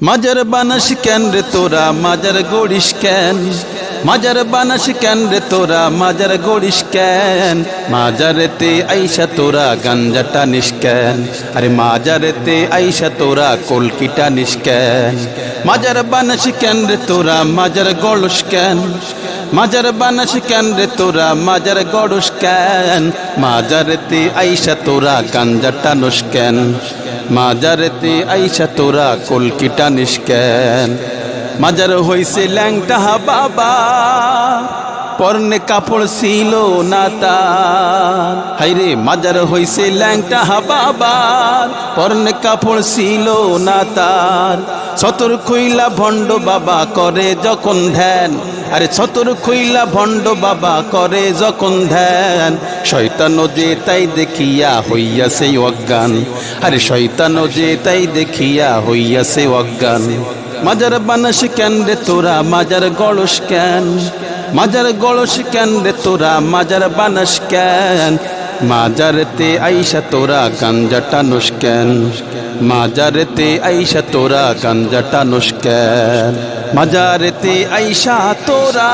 মাজার বানাস কেন রে তোরা? মাজার গড়িস কেন? মাজার বানাস কেন রে তোরা? মাজার গড়িস কেন? মাজারেতে আইসা তোরা গাঞ্জাটা নিষ্কেন আরে মাজারেতে আইসা তোরা কলকিটা নিষ্কেন মাজার বানাস কেন রে তোরা? মাজার গড়স কেন? মাজার বানাস কেন রে তোরা? মাজার গড়স কেন? মাজারেতে আইসা তোরা গাঞ্জাটা নস্কেন মাজারেতে আইসা তোরা কলকিটা নিষ্কেন। মাজার হইছে ল্যাংটা বাবা, পর্নে কাপড় ছিল না তার। হাইরে, মাজার হইছে ল্যাংটা বাবা, পর্নে কাপড় ছিল না তার। সতর খুইলা ভণ্ড বাবা করে যখন ধ্যান। আরে ছতর খুইলা ভণ্ড বাবা করে যখন ধ্যান। শয়তান যে তাই দেখিয়া হইয়াছে অজ্ঞান। আরে শয়তান যে তাই দেখিয়া হইয়া হইয়াছে অজ্ঞান। মাজার বানাস কেন রে তোরা, মাজার গড়স কেন? মাজার গড়স কেন রে তোরা, মাজার বানাস কেন? মাজারেতে আইসা তোরা গাঞ্জাটা নুস্কেন মাজারেতে আইসা তোরা গাঞ্জাটা নুস্কেন মাজারেতে আইসা তোরা।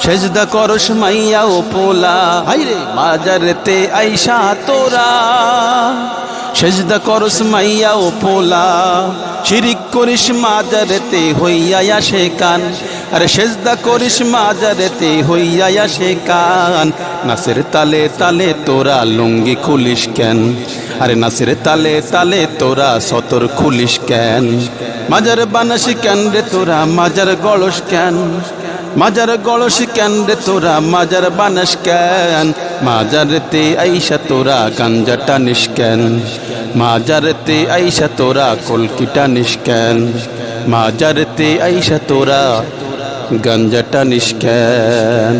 সেজদা করস মাইয়া ও পোলা। হাইরে, মাজারেতে আইসা তোরা। সেজদা করস মাইয়া ও পোলা। শিরিক করিস মাজারেতে হইয়া আসে কান। আরে সেজদা করিস মাজারেতে, হইয়া আসে কান। নাসের তালে তালে তোরা লুঙ্গি খুলিস কেন? আরে নাসের তালে তালে তোরা সতর খুলিস কেন? মাজার বানাস কেন রে তোরা? মাজার গলস কেন? মাজার গলস কেন রে তোরা? মাজার বানাস কেন? মাজারেতে আইসা তোরা গাঞ্জা গাঞ্জাটা নিষ্কেন মাজারেতে আইসা তোরা কলকিটা নিষ্কেন মাজারেতে আইসা তোরা গাঞ্জাটা নিষ্কেন